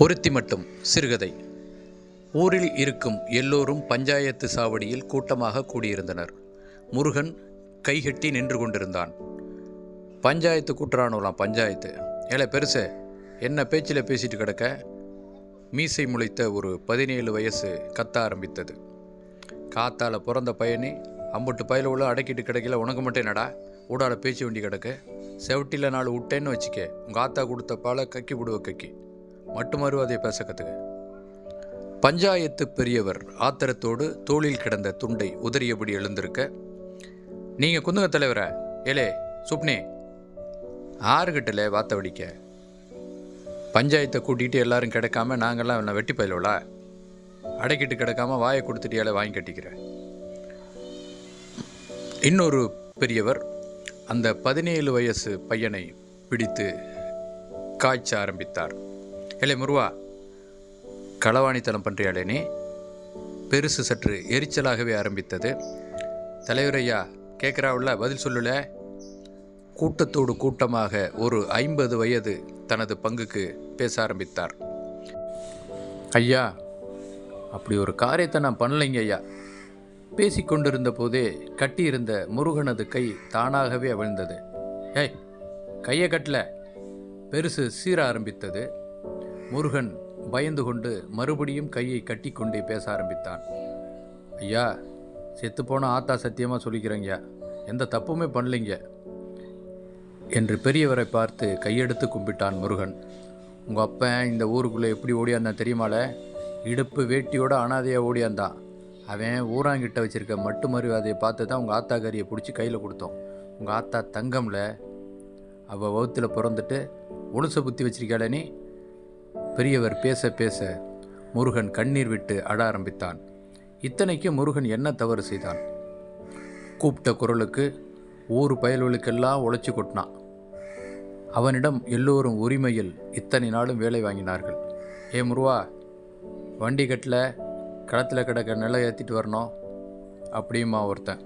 ஒருத்தி மட்டும் சிறுகதை. ஊரில் இருக்கும் எல்லோரும் பஞ்சாயத்து சாவடியில் கூட்டமாக கூடியிருந்தனர். முருகன் கைகட்டி நின்று கொண்டிருந்தான். பஞ்சாயத்து கூட்டுறானோலாம் பஞ்சாயத்து. ஏல பெருசு என்ன பேச்சில் பேசிட்டு கிடக்க? மீசை முளைத்த ஒரு பதினேழு வயசு கத்த ஆரம்பித்தது. காத்தால் பிறந்த பையனே அம்பட்டு பயில உள்ள அடக்கிட்டு கிடைக்கல உனக்கு மட்டும் என்னடா? ஊடால பேச்சு வண்டி கிடக்க. செவட்டியில் நாலு விட்டேன்னு வச்சுக்க உங்கள் ஆத்தா கொடுத்த பாலை கக்கி விடுவ கக்கி. மட்டுமாரு அதை பேச கற்றுக்க பஞ்சாயத்து பெரியவர் ஆத்திரத்தோடு தோளில் கிடந்த துண்டை உதறியபடி எழுந்திருக்க நீங்கள் குந்துங்க தலைவரா ஏலே சுப்னே ஆறுகிட்டல வாத்த வடிக்க பஞ்சாயத்தை கூட்டிகிட்டு எல்லாரும் கிடைக்காம நாங்கள்லாம் என்ன வெட்டி பயிலோலா அடைக்கிட்டு கிடக்காம வாயை கொடுத்துட்டியால வாங்கி கட்டிக்கிறேன் இன்னொரு பெரியவர் அந்த பதினேழு வயசு பையனை பிடித்து காய்ச்ச ஆரம்பித்தார். ஏலே முருவா களவாணித்தனம் பண்ணுறியாளேனே பெருசு சற்று எரிச்சலாகவே ஆரம்பித்தது. தலைவர் ஐயா கேட்குறாவுல பதில் சொல்லல கூட்டத்தோடு கூட்டமாக ஒரு ஐம்பது வயது தனது பங்குக்கு பேச ஆரம்பித்தார். ஐயா அப்படி ஒரு காரியத்தை நான் பண்ணலைங்க ஐயா. பேசிக்கொண்டிருந்த போதே கட்டியிருந்த முருகனது கை தானாகவே அவிழ்ந்தது. ஏய் கையை கட்டல. பெருசு சீர ஆரம்பித்தது. முருகன் பயந்து கொண்டு மறுபடியும் கையை கட்டிக்கொண்டே பேச ஆரம்பித்தான். ஐயா செத்துப்போன ஆத்தா சத்தியமாக சொல்லிக்கிறேங்கய்யா. எந்த தப்புமே பண்ணலைங்க. என்று பெரியவரை பார்த்து கையெடுத்து கும்பிட்டான் முருகன். உங்கள் அப்பன் இந்த ஊருக்குள்ளே எப்படி ஓடியாந்தான் தெரியுமால? இடுப்பு வேட்டியோட அனாதையாக ஓடியாந்தான். அவன் ஊராங்கிட்ட வச்சுருக்க மட்டு மறுவாதையை பார்த்து தான் உங்கள் ஆத்தா கறியை பிடிச்சி கையில் கொடுத்தோம். உங்கள் ஆத்தா தங்கம்ல. அவள் வகுத்தில் பிறந்துட்டு உளுச புத்தி வச்சிருக்காளே நீ? பெரியவர் பேச பேச முருகன் கண்ணீர் விட்டு அட ஆரம்பித்தான். இத்தனைக்கு முருகன் என்ன தவறு செய்தான்? கூப்பிட்ட குரலுக்கு ஊர் பயல்களுக்கெல்லாம் உழைச்சி கொட்டினான். அவனிடம் எல்லோரும் உரிமையில் இத்தனை நாளும் வேலை வாங்கினார்கள். ஏ முருவா வண்டி கட்டில் களத்தில் கிடக்க நிலை ஏற்றிட்டு வரணும் அப்படியுமா ஒருத்தன்.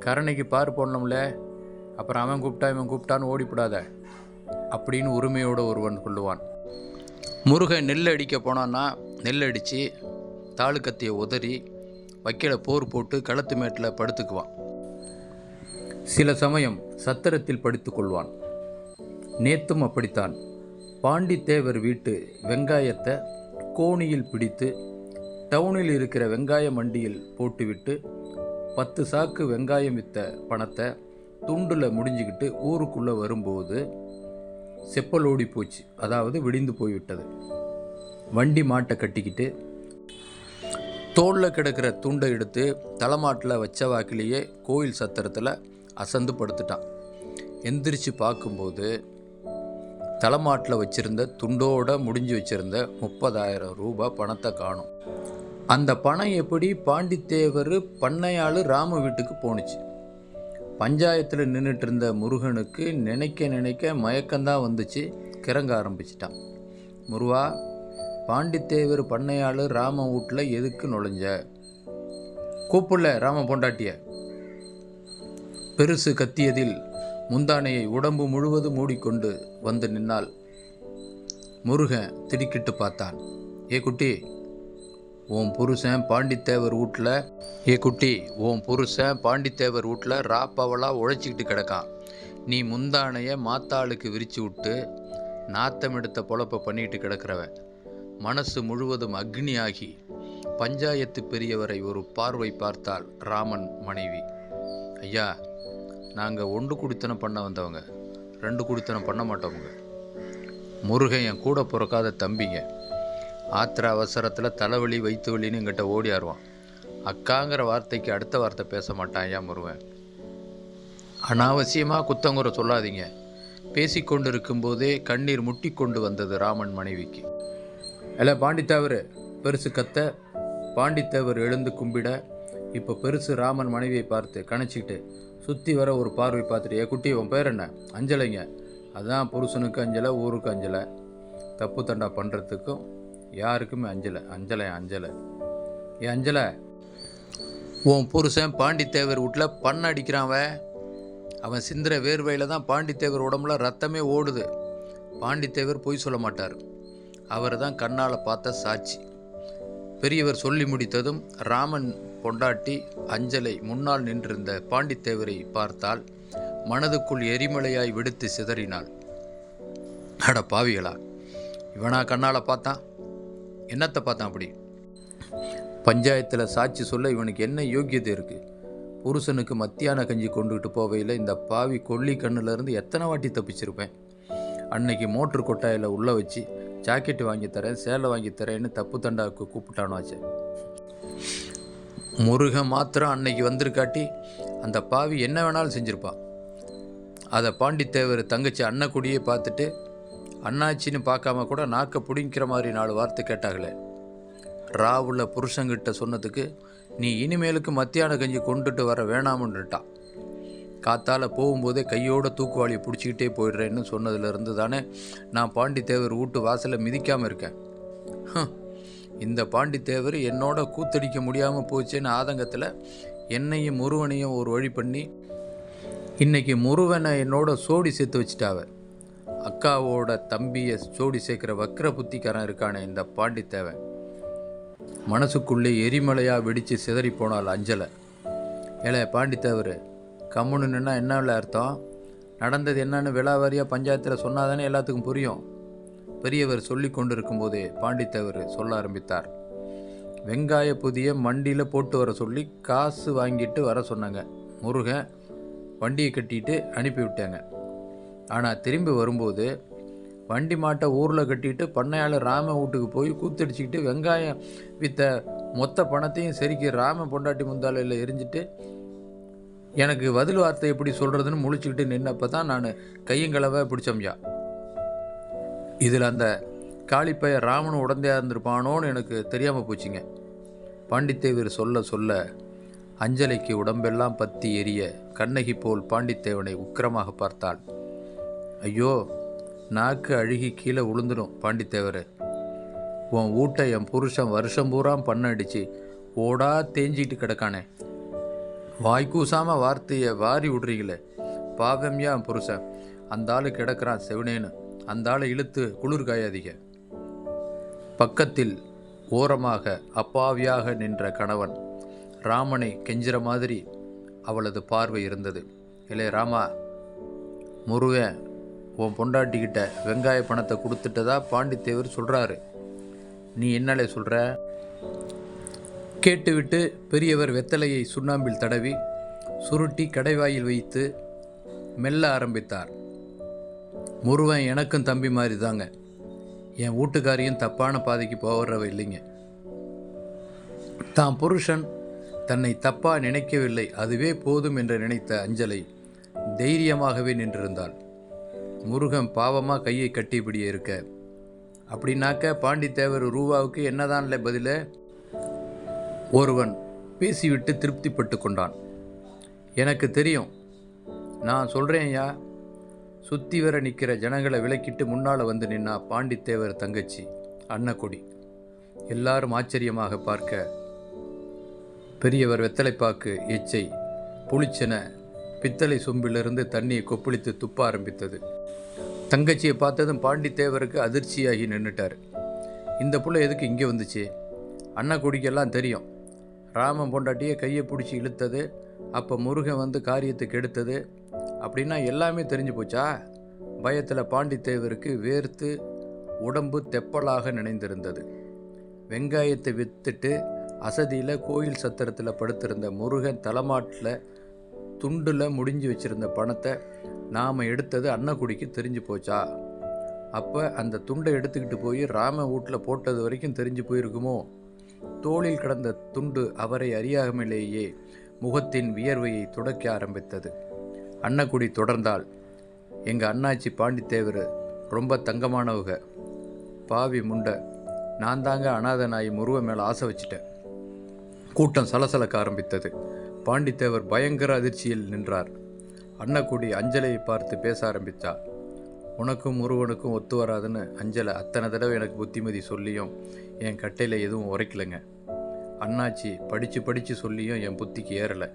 கரணைக்கு பார் போடணும்ல அப்புறம் அவன் கூப்பிட்டா இவன் கூப்பிட்டான்னு ஓடிப்படாத அப்படின்னு உரிமையோடு ஒருவன் கொள்ளுவான். முருகன் நெல் அடிக்க போனான்னா நெல் அடித்து தாளுக்கத்தையை உதறி வைக்கல போர் போட்டு களத்து மேட்டில் படுத்துக்குவான். சில சமயம் சத்திரத்தில் படுத்துக்கொள்வான் நேத்தும் அப்படித்தான். பாண்டித்தேவர் வீட்டு வெங்காயத்தை கோணியில் பிடித்து டவுனில் இருக்கிற வெங்காய மண்டியில் போட்டுவிட்டு பத்து சாக்கு வெங்காயம் வித்த பணத்தை துண்டில் முடிஞ்சுக்கிட்டு ஊருக்குள்ளே வரும்போது செப்பல் ஓடி போச்சு அதாவது விடிந்து போய்விட்டது. வண்டி மாட்டை கட்டிக்கிட்டு தோளில் கிடக்கிற துண்டை எடுத்து தலைமாட்டில் வச்ச வாக்கிலேயே கோயில் சத்திரத்தில் அசந்து படுத்துட்டான். எந்திரிச்சு பார்க்கும்போது தலைமாட்டில் வச்சிருந்த துண்டோட முடிஞ்சு வச்சிருந்த முப்பதாயிரம் ரூபாய் பணத்தை காணும். அந்த பணம் எப்படி பாண்டித்தேவர் பண்ணையாள் ராம வீட்டுக்கு போணுச்சு. பஞ்சாயத்தில் நின்றுட்டு இருந்த முருகனுக்கு நினைக்க நினைக்க மயக்கம்தான் வந்துச்சு. கிறங்க ஆரம்பிச்சிட்டான். முருவா பாண்டித்தேவர் பண்ணையாளர் ராம வீட்டில் எதுக்கு நுழைஞ்ச? கூப்பிடல ராம பொண்டாட்டிய. பெருசு கத்தியதில் முந்தானையை உடம்பு முழுவதும் மூடிக்கொண்டு வந்து நின்னால் முருகன் திடுக்கிட்டு பார்த்தான். ஏ குட்டி உன் புருஷன் பாண்டித்தேவர் வீட்டில் ஏ குட்டி உன் புருஷன் பாண்டித்தேவர் வீட்டில் ராப்பவளாக உழைச்சிக்கிட்டு கிடக்கான். நீ முந்தானைய மாத்தாளுக்கு விரிச்சு விட்டு நாத்தம் எடுத்த பொழப்ப பண்ணிட்டு கிடக்கிறவ மனசு முழுவதும் அக்னியாகி பஞ்சாயத்து பெரியவரை ஒரு பார்வை பார்த்தாள் ராமன் மனைவி. ஐயா நாங்கள் ஒன்று குடித்தனம் பண்ண வந்தவங்க. ரெண்டு குடித்தனம் பண்ண மாட்டவங்க. முருகன் என் கூட பிறக்காத தம்பிங்க. ஆத்திர அவசரத்தில் தலைவலி வயிற்று வலின்னு எங்கிட்ட ஆடுவான் அக்காங்கிற வார்த்தைக்கு அடுத்த வார்த்தை பேச மாட்டான் ஐயா முருகன்? அனாவசியமாக குத்தங்குறை சொல்லாதீங்க. பேசிக்கொண்டு இருக்கும்போதே கண்ணீர் முட்டி கொண்டு வந்தது ராமன் மனைவிக்கு. இல்லை பாண்டித்தேவர் பெருசு கத்த. பாண்டித்தேவர் எழுந்து கும்பிட. இப்போ பெருசு ராமன் மனைவியை பார்த்து கணச்சிக்கிட்டு சுற்றி வர ஒரு பார்வை பார்த்துட்டு ஏ குட்டி உன் பேர் என்ன? அஞ்சலைங்க. அதுதான் புருஷனுக்கு அஞ்சலை ஊருக்கு அஞ்சலை. தப்பு தண்டா பண்ணுறதுக்கும் யாருக்குமே அஞ்சலை அஞ்சலை அஞ்சலை. ஏ அஞ்சலை உன் புருஷன் பாண்டித்தேவர் வீட்டில் பண்ண அடிக்கிறான் அவன் சிந்திர வேர்வையில் தான் பாண்டித்தேவர் உடம்புல ரத்தமே ஓடுது. பாண்டித்தேவர் பொய் சொல்ல மாட்டார். அவர் தான் கண்ணால் பார்த்த சாட்சி. பெரியவர் சொல்லி முடித்ததும் ராமன் பொண்டாட்டி அஞ்சலை முன்னால் நின்றிருந்த பாண்டித்தேவரை பார்த்தால் மனதுக்குள் எரிமலையாய் வெடித்து சிதறினாள். அட பாவிகளா இவனா கண்ணால் பார்த்தான். என்னத்தை பார்த்தான் அப்படி? பஞ்சாயத்தில் சாட்சி சொல்ல இவனுக்கு என்ன யோக்கியதை இருக்குது புருஷனுக்கு மத்தியான கஞ்சி கொண்டுகிட்டு போவையில் இந்த பாவி கொல்லி கண்ணுலேருந்து எத்தனை வாட்டி தப்பிச்சிருப்பேன்? அன்னைக்கு மோட்ரு கொட்டாயில் உள்ளே வச்சு ஜாக்கெட்டு வாங்கி தரேன் சேலை வாங்கி தரேன்னு தப்பு தண்டாவுக்கு கூப்பிட்டானாச்சு முருகன் மாத்திரம் அன்னைக்கு வந்திருக்காட்டி அந்த பாவி என்ன வேணாலும் செஞ்சுருப்பான் அதை பாண்டித்தேவர் தங்கச்சி அன்னக்குடியே பார்த்துட்டு அண்ணாச்சின்னு பார்க்காம கூட நாக்க பிடிங்கிற மாதிரி நாலு வார்த்தை கேட்டாங்களே. ராவுல புருஷங்கிட்ட சொன்னதுக்கு நீ இனிமேலுக்கு மத்தியான கஞ்சி கொண்டுட்டு வர வேணாமுன்னுட்டான் காத்தால் போகும்போதே கையோட தூக்குவாளியை பிடிச்சிக்கிட்டே போயிடுறேன்னு சொன்னதுலேருந்து தானே நான் பாண்டித்தேவர் வீட்டு வாசலை மிதிக்காமல் இருக்கேன். இந்த பாண்டித்தேவர் என்னோட கூத்தடிக்க முடியாமல் போச்சேன்னு ஆதங்கத்தில் என்னையும் முருவனையும் ஒரு வழி பண்ணி இன்னைக்கு முருவனை என்னோட சோடி சேர்த்து வச்சிட்டாவ. அக்காவோட தம்பியை சோடி சேர்க்குற வக்ர புத்திக்காரன் இருக்கானே இந்த பாண்டித்தேவன். மனசுக்குள்ளே எரிமலையாக வெடித்து சிதறி போனால் அஞ்சலை. ஏலே பாண்டித்தேவர் கம்முன்னு நின்னா என்ன இல்லை அர்த்தம்? நடந்தது என்னன்னு விலாவாரியாக பஞ்சாயத்தில் சொன்னாதானே எல்லாத்துக்கும் புரியும். பெரியவர் சொல்லி கொண்டு இருக்கும்போதே பாண்டித்தேவர் சொல்ல ஆரம்பித்தார். வெங்காய புதிய மண்டியில் போட்டு வர சொல்லி காசு வாங்கிட்டு வர சொன்னாங்க. முருகன் வண்டியை கட்டிட்டு அனுப்பிவிட்டாங்க. ஆனால் திரும்பி வரும்போது வண்டி மாட்டை ஊரில் கட்டிட்டு பண்ணையாளர் ராம வீட்டுக்கு போய் கூத்தடிச்சிக்கிட்டு வெங்காயம் வித்த மொத்த பணத்தையும் செருக்கி ராம பொண்டாட்டி முந்தாலையில் எரிஞ்சிட்டு எனக்கு பதில் வார்த்தை எப்படி சொல்கிறதுன்னு முழிச்சுக்கிட்டு நின்னப்போ தான் நான் கையங்களவை பிடிச்சம்யா. இதில் அந்த காளிப்பைய ராமன் உடந்தையாக இருந்திருப்பானோன்னு எனக்கு தெரியாமல் போச்சுங்க. பாண்டித்தேவர் சொல்ல சொல்ல அஞ்சலைக்கு உடம்பெல்லாம் பத்தி எரிய கண்ணகி போல் பாண்டித்தேவனை உக்கிரமாக பார்த்தாள். ஐயோ நாக்கு அழுகி கீழே விழுந்துடும் பாண்டித்தேவர். உன் வீட்டை என் புருஷன் வருஷம் பூரா பண்ணடிச்சு. ஓடா தேஞ்சிட்டு கிடக்கானே. வாய்க்கூசாம வார்த்தையை வாரி விடுறீங்களே. பாவம்யா என் புருஷன். அந்த ஆள் கிடக்கிறான் செவனேன்னு. அந்த ஆளை இழுத்து குளிர் காயாதீங்க. பக்கத்தில் ஓரமாக அப்பாவியாக நின்ற கணவன் ராமனை கெஞ்சுற மாதிரி அவளது பார்வை இருந்தது. இல்லை ராமா முருகன் உன் பொண்டாட்டிக்கிட்ட வெங்காய பணத்தை கொடுத்துட்டதா பாண்டித்தேவர் சொல்கிறாரு நீ என்னலே சொல்கிற கேட்டுவிட்டு பெரியவர் வெத்தலையை சுண்ணாம்பில் தடவி சுருட்டி கடைவாயில் வைத்து மெல்ல ஆரம்பித்தார். முருவன் எனக்கும் தம்பி மாதிரி தாங்க என் வீட்டுக்காரியும் தப்பான பாதைக்கு போகிறவ இல்லைங்க. தான் புருஷன் தன்னை தப்பாக நினைக்கவில்லை. அதுவே போதும் என்று நினைத்த அஞ்சலை தைரியமாகவே நின்றிருந்தாள். முருகன் பாவமாக கையை கட்டியபடியே இருக்க. அப்படின்னாக்க பாண்டித்தேவர் ரூபாவுக்கு என்னதான்ல பதில? ஒருவன் பேசிவிட்டு திருப்திப்பட்டு கொண்டான். எனக்கு தெரியும். நான் சொல்கிறேன் ஐயா. சுற்றி வர நிற்கிற ஜனங்களை விலக்கிட்டு முன்னால் வந்து நின்னா பாண்டித்தேவர் தங்கச்சி அன்னக்கொடி. எல்லாரும் ஆச்சரியமாக பார்க்க. பெரியவர் வெத்தலைப்பாக்கு எச்சை புளிச்சென பித்தளை சொம்பிலிருந்து தண்ணியை கொப்பளித்து துப்ப ஆரம்பித்தது. தங்கச்சியை பார்த்ததும் பாண்டித்தேவருக்கு அதிர்ச்சியாகி நின்றுட்டார் இந்த புள்ள எதுக்கு இங்கே வந்துச்சு? அன்னக்குடிக்கெல்லாம் தெரியும். ராமன் பொண்டாட்டியை கையை பிடிச்சி இழுத்தது அப்போ முருகன் வந்து காரியத்துக்கு எடுத்தது அப்படின்னா எல்லாமே தெரிஞ்சு போச்சா? பயத்தில் பாண்டித்தேவருக்கு வேர்த்து உடம்பு தெப்பலாக நினைந்திருந்தது. வெங்காயத்தை வித்துட்டு அசதியில் கோயில் சத்திரத்தில் படுத்திருந்த முருகன் தலைமாட்டில் துண்டில் முடிஞ்சு வச்சிருந்த பணத்தை நாம் எடுத்தது அன்னக்குடிக்கு தெரிஞ்சு போச்சா? அப்போ அந்த துண்டை எடுத்துக்கிட்டு போய் ராம வீட்டில் போட்டது வரைக்கும் தெரிஞ்சு போயிருக்குமோ? தோளில் கிடந்த துண்டு அவரை அறியாமலேயே முகத்தின் வியர்வையை துடைக்க ஆரம்பித்தது. அன்னக்குடி தொடர்ந்தால் எங்கள் அண்ணாச்சி பாண்டித்தேவர் ரொம்ப தங்கமானவங்க பாவி முண்டை. நான் தாங்க அனாதை நாய் முருவ மேலே ஆசை வச்சிட்டேன். கூட்டம் சலசலக்க ஆரம்பித்தது. பாண்டித்தேவர் பயங்கர அதிர்ச்சியில் நின்றார். அன்னக்குடி அஞ்சலையை பார்த்து பேச ஆரம்பித்தார். உனக்கும் முருகனுக்கும் ஒத்து வராதுன்னு அஞ்சலை அத்தனை தடவை எனக்கு புத்திமதி சொல்லியும் என் கட்டையில் எதுவும் உரைக்கலைங்க. அண்ணாச்சி படித்து படித்து சொல்லியும் என் புத்திக்கு ஏறலை.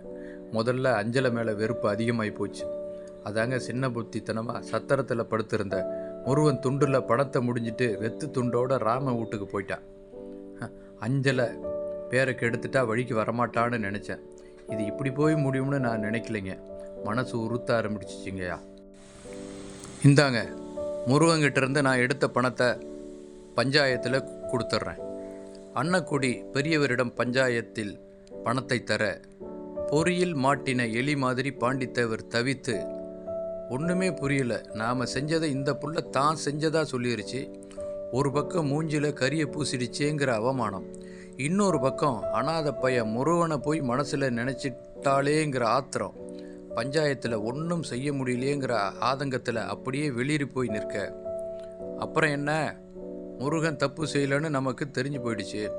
முதல்ல அஞ்சலை மேலே வெறுப்பு அதிகமாகி போச்சு. அதாங்க சின்ன புத்தித்தனமாக சத்திரத்தில் படுத்திருந்த முருகன் துண்டில் பணத்தை முடிஞ்சிட்டு வெத்து துண்டோட ராம வீட்டுக்கு போயிட்டான். அஞ்சலை பேரை கெடுத்துட்டா வழிக்கு வரமாட்டான்னு நினச்சேன். இது இப்படி போய் முடியும்னு நான் நினைக்கலைங்க. மனசு உறுத்த ஆரம்பிச்சிச்சிங்கய்யா. இந்தாங்க முருகங்கிட்டேருந்து நான் எடுத்த பணத்தை பஞ்சாயத்தில் கொடுத்துட்றேன் அன்னக்குடி பெரியவரிடம் பஞ்சாயத்தில் பணத்தை தர பொறியில் மாட்டின எலி மாதிரி பாண்டித்தேவர் தவித்து ஒன்றுமே புரியல. நாம் செஞ்சதை இந்த புள்ள தான் செஞ்சதாக சொல்லிருச்சு. ஒரு பக்கம் மூஞ்சில கறியை பூசிடுச்சேங்கிற அவமானம். இன்னொரு பக்கம் அனாதை பைய முருகனை போய் மனசில் நினச்சிட்டாலேங்கிற ஆத்திரம். பஞ்சாயத்தில் ஒன்றும் செய்ய முடியலையேங்கிற ஆதங்கத்தில் அப்படியே வெளியேறி போய் நிற்க. அப்புறம் என்ன? முருகன் தப்பு செய்யலைன்னு நமக்கு தெரிஞ்சு போயிடுச்சு.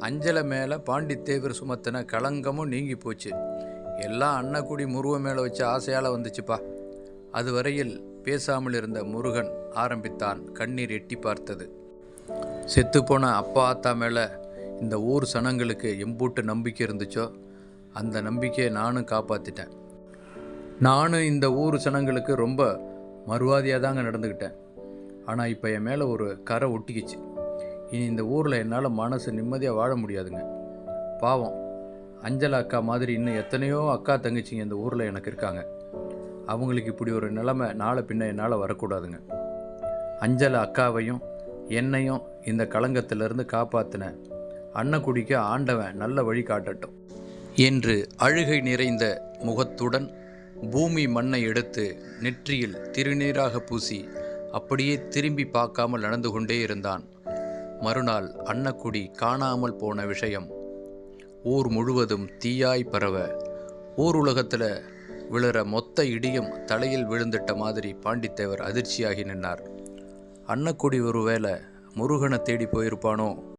அஞ்சலை மேலே பாண்டித்தேவர் சுமத்தின களங்கமும் நீங்கி போச்சு. எல்லாம் அன்னக்குடி முருகன் மேலே வச்ச ஆசையால் வந்துச்சுப்பா. அதுவரையில் பேசாமல் இருந்த முருகன் ஆரம்பித்தான் கண்ணீர் எட்டி பார்த்தது. செத்துப்போன அப்பா ஆத்தா மேலே இந்த ஊர் சனங்களுக்கு எம்பூட்டு நம்பிக்கை இருந்துச்சோ அந்த நம்பிக்கையை நானும் காப்பாற்றிட்டேன் நானும் இந்த ஊர் சனங்களுக்கு ரொம்ப மறுவாதியாக தாங்க நடந்துக்கிட்டேன் ஆனால் இப்போ என் மேலே ஒரு கரை ஒட்டிக்கிச்சு. இனி இந்த ஊரில் என்னால் மனசு நிம்மதியாக வாழ முடியாதுங்க. பாவம். அஞ்சலா அக்கா மாதிரி இன்னும் எத்தனையோ அக்கா தங்கச்சிங்க இந்த ஊரில் எனக்கு இருக்காங்க. அவங்களுக்கு இப்படி ஒரு நிலைமை நாளை பின்ன என்னால் வரக்கூடாதுங்க. அஞ்சலை அக்காவையும் என்னையும் இந்த களங்கத்திலிருந்து அன்ன அன்னக்குடிக்கு ஆண்டவன் நல்ல வழி காட்டட்டும். என்று அழுகை நிறைந்த முகத்துடன் பூமி மண்ணை எடுத்து நெற்றியில் திருநீராக பூசி அப்படியே திரும்பி பார்க்காமல் நடந்து கொண்டே இருந்தான். மறுநாள் அன்னக்குடி காணாமல் போன விஷயம். ஊர் முழுவதும் தீயாய் பரவ ஊர் உலகத்தில் விழுற மொத்த இடியும் தலையில் விழுந்துட்ட மாதிரி பாண்டித்தேவர் அதிர்ச்சியாகி நின்றார் அன்னக்குடி ஒருவேளை முருகனை தேடி போயிருப்பானோ?